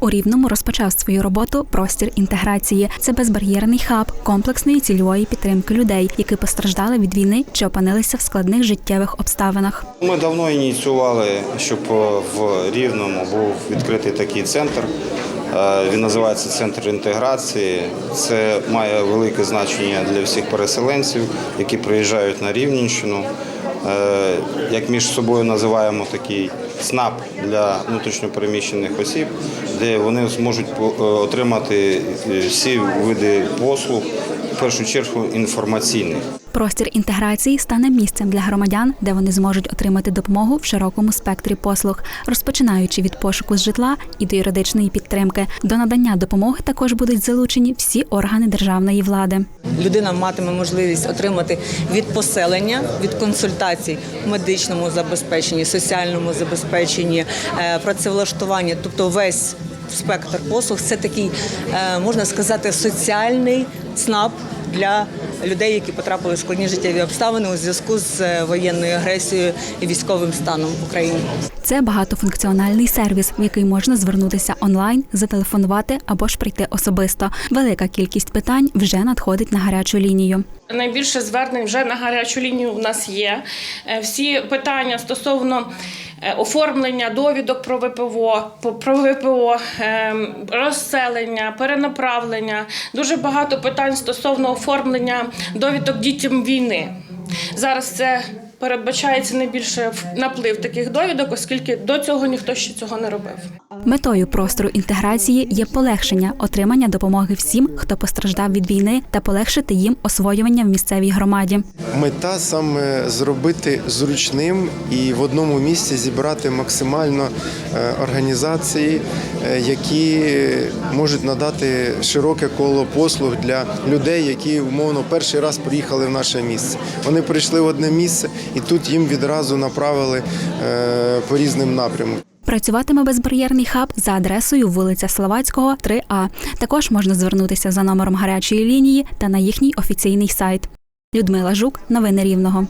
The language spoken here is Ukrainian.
У Рівному розпочав свою роботу простір інтеграції. Це безбар'єрний хаб комплексної цільової підтримки людей, які постраждали від війни чи опинилися в складних життєвих обставинах. Ми давно ініціювали, щоб е, в Рівному був відкритий такий центр. Е, Він називається Центр інтеграції. Це має велике значення для всіх переселенців, які приїжджають на Рівненщину. Е, Як між собою називаємо такий СНАП для внутрішньопереміщених осіб, де вони зможуть по- е, отримати е, всі види послуг, в першу чергу інформаційних. Простір інтеграції стане місцем для громадян, де вони зможуть отримати допомогу в широкому спектрі послуг, розпочинаючи від пошуку з житла і до юридичної підтримки. До надання допомоги також будуть залучені всі органи державної влади. Людина матиме можливість отримати від поселення, від консультацій в медичному забезпеченні, соціальному забезпеченні, е, працевлаштуванні, тобто весь спектр послуг. Це такий, е, можна сказати, соціальний ЦНАП для людей, які потрапили в складні життєві обставини у зв'язку з е, воєнною агресією і військовим станом в Україні. Це багатофункціональний сервіс, в який можна звернутися онлайн, зателефонувати або ж прийти особисто. Велика кількість питань вже надходить на гарячу лінію. Найбільше звернень вже на гарячу лінію у нас є. Всі питання стосовно оформлення довідок про ВПО, по- про ВПО, ем, розселення, перенаправлення. Дуже багато питань стосовно оформлення довідок дітям війни. Зараз це передбачається найбільше в- наплив таких довідок, оскільки до цього ніхто ще цього не робив. Метою простору інтеграції є полегшення отримання допомоги всім, хто постраждав від війни, та полегшити їм освоювання в місцевій громаді. Мета саме зробити зручним і в одному місці зібрати максимально е, організації, е, які можуть надати широке коло послуг для людей, які умовно перший раз приїхали в наше місце. Вони прийшли в одне місце і тут їм відразу направили е, по різним напрямкам. Працюватиме безбар'єрний хаб за адресою вулиця Словацького, 3А. Також можна звернутися за номером гарячої лінії та на їхній офіційний сайт. Людмила Жук, новини Рівного.